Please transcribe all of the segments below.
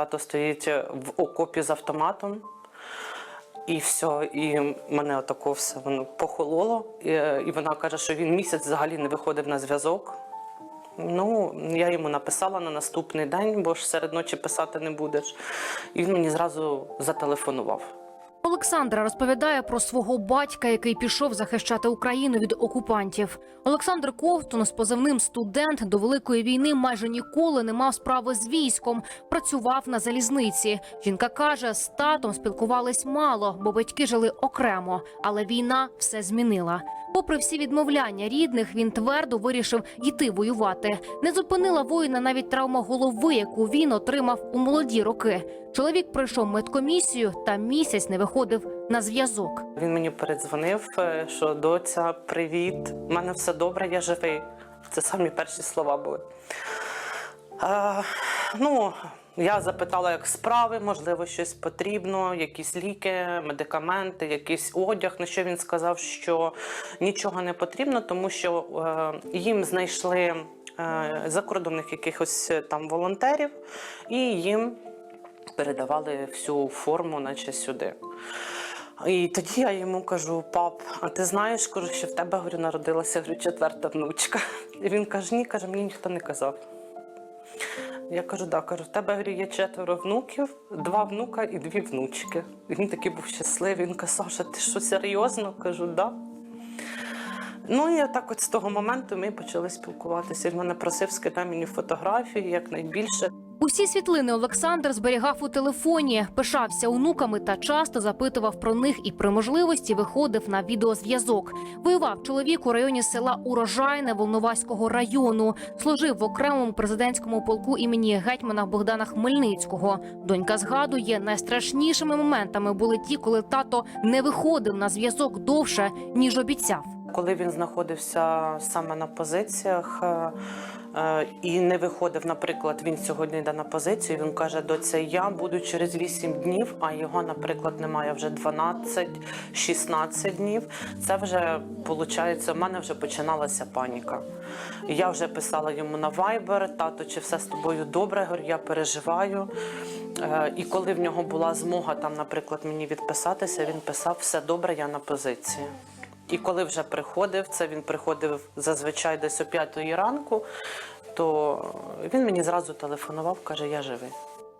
Тато стоїть в окопі з автоматом. І все, і мене отако все воно похололо. І, і вона каже, що він місяць взагалі не виходив на зв'язок. Ну, я йому написала на наступний день, бо ж серед ночі писати не будеш. І він мені зразу зателефонував. Олександра розповідає про свого батька, який пішов захищати Україну від окупантів. Олександр Ковтун з позивним студент до великої війни майже ніколи не мав справи з військом. Працював на залізниці. Жінка каже, з татом спілкувались мало, бо батьки жили окремо. Але війна все змінила. Попри всі відмовляння рідних, він твердо вирішив йти воювати. Не зупинила воїна навіть травма голови, яку він отримав у молоді роки. Чоловік пройшов медкомісію та місяць не виходив на зв'язок. Він мені передзвонив, е, що доця, привіт, у мене все добре, я живий. Це самі перші слова були. Е, ну, я запитала, як справи, можливо, щось потрібно, якісь ліки, медикаменти, якийсь одяг. На що він сказав, що нічого не потрібно, тому що е, їм знайшли е, закордонних якихось е, там волонтерів, і їм передавали всю форму, наче сюди. І тоді я йому кажу: пап, а ти знаєш, кажу, що в тебе говорю, народилася говорю, четверта внучка. І він каже: ні, каже, мені ніхто не казав. Я кажу, да, кажу, в тебе говорю, є четверо внуків, два внука і дві внучки. І він такий був щасливий. Він каже, Саша, ти що серйозно? Кажу, да. Ну і так от з того моменту ми почали спілкуватися. Він мене просив скидай мені фотографії якнайбільше. Усі світлини Олександр зберігав у телефоні, пишався онуками та часто запитував про них і при можливості виходив на відеозв'язок. Воював чоловік у районі села Урожайне Волноваського району. Служив в окремому президентському полку імені гетьмана Богдана Хмельницького. Донька згадує, найстрашнішими моментами були ті, коли тато не виходив на зв'язок довше ніж обіцяв. Коли він знаходився саме на позиціях е, е, і не виходив, наприклад, він сьогодні йде на позицію, він каже, доця, я буду через 8 днів, а його, наприклад, немає вже 12-16 днів. Це вже, виходить, у мене вже починалася паніка. Я вже писала йому на Viber, тато, чи все з тобою добре? Говорю, я переживаю. Е, І коли в нього була змога там, наприклад, мені відписатися, він писав все добре, я на позиції. І коли вже приходив, це він приходив зазвичай десь о п'ятої ранку, то він мені зразу телефонував, каже, я живий.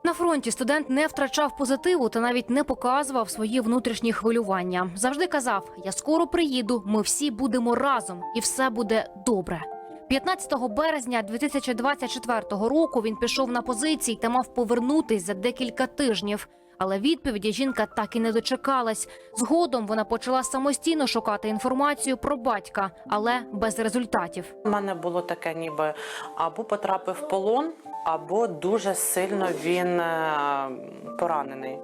На фронті студент не втрачав позитиву та навіть не показував свої внутрішні хвилювання. Завжди казав: Я скоро приїду, ми всі будемо разом, і все буде добре. 15 березня 2024 року він пішов на позиції та мав повернутись за декілька тижнів. Але відповіді жінка так і не дочекалась. Згодом вона почала самостійно шукати інформацію про батька, але без результатів. У мене було таке, ніби або потрапив в полон, або дуже сильно він е, поранений.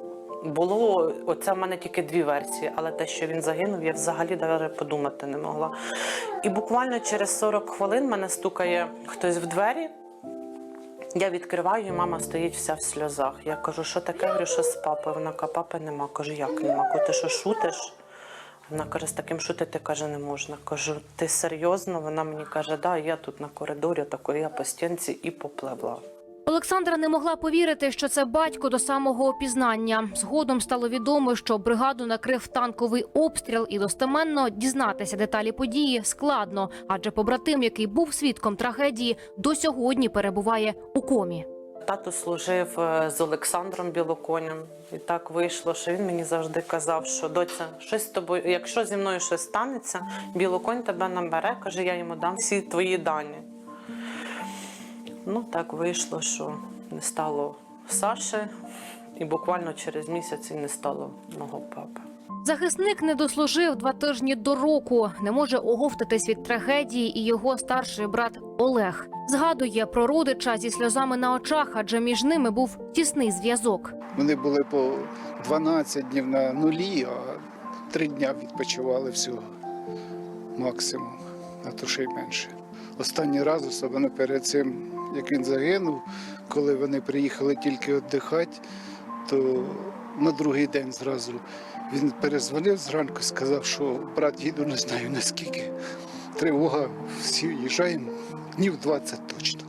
Було оце в мене тільки дві версії, але те, що він загинув, я взагалі навіть подумати не могла. І буквально через 40 хвилин мене стукає хтось в двері. Я відкриваю, і мама стоїть вся в сльозах. Я кажу, що таке? Говорю, що з папою? Вона каже, папи нема. Кажу, як нема? Кажу, ти що шутиш? Вона каже, з таким шутити каже, не можна. Кажу, ти серйозно? Вона мені каже, да, я тут на коридорі, такої я по стінці і попливла. Олександра не могла повірити, що це батько до самого опізнання. Згодом стало відомо, що бригаду накрив танковий обстріл, і достеменно дізнатися деталі події складно, адже побратим, який був свідком трагедії, до сьогодні перебуває комі. Тато служив е, з Олександром Білоконем, і так вийшло, що він мені завжди казав, що доця, щось з тобою, якщо зі мною щось станеться, білоконь тебе набере, каже, я йому дам всі твої дані. Ну так вийшло, що не стало Саші, і буквально через місяць і не стало мого папи. Захисник не дослужив два тижні до року. Не може оговтатись від трагедії і його старший брат Олег. Згадує про родича зі сльозами на очах, адже між ними був тісний зв'язок. Вони були по 12 днів на нулі, а три дня відпочивали всього максимум, а то ще й менше. Останній раз, особливо перед цим, як він загинув, коли вони приїхали тільки віддихати, то на другий день зразу він перезвонив зранку сказав, що брат їду, не знаю наскільки. Тривога, всі їжджаємо, днів 20 точно.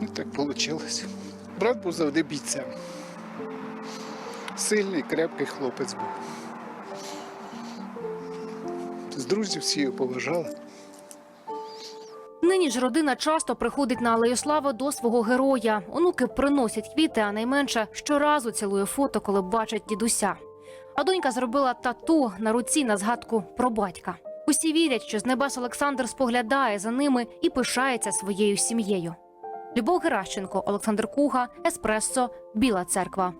Ну так вийшло. Брат був завжди бійцем. Сильний, крепкий хлопець був. З друзів всі його поважали. Нині ж родина часто приходить на алею слави до свого героя. Онуки приносять квіти, а найменше щоразу цілує фото, коли бачать дідуся. А донька зробила тату на руці на згадку про батька. Усі вірять, що з небес Олександр споглядає за ними і пишається своєю сім'єю. Любов Геращенко, Олександр Куга, Еспресо, Біла Церква.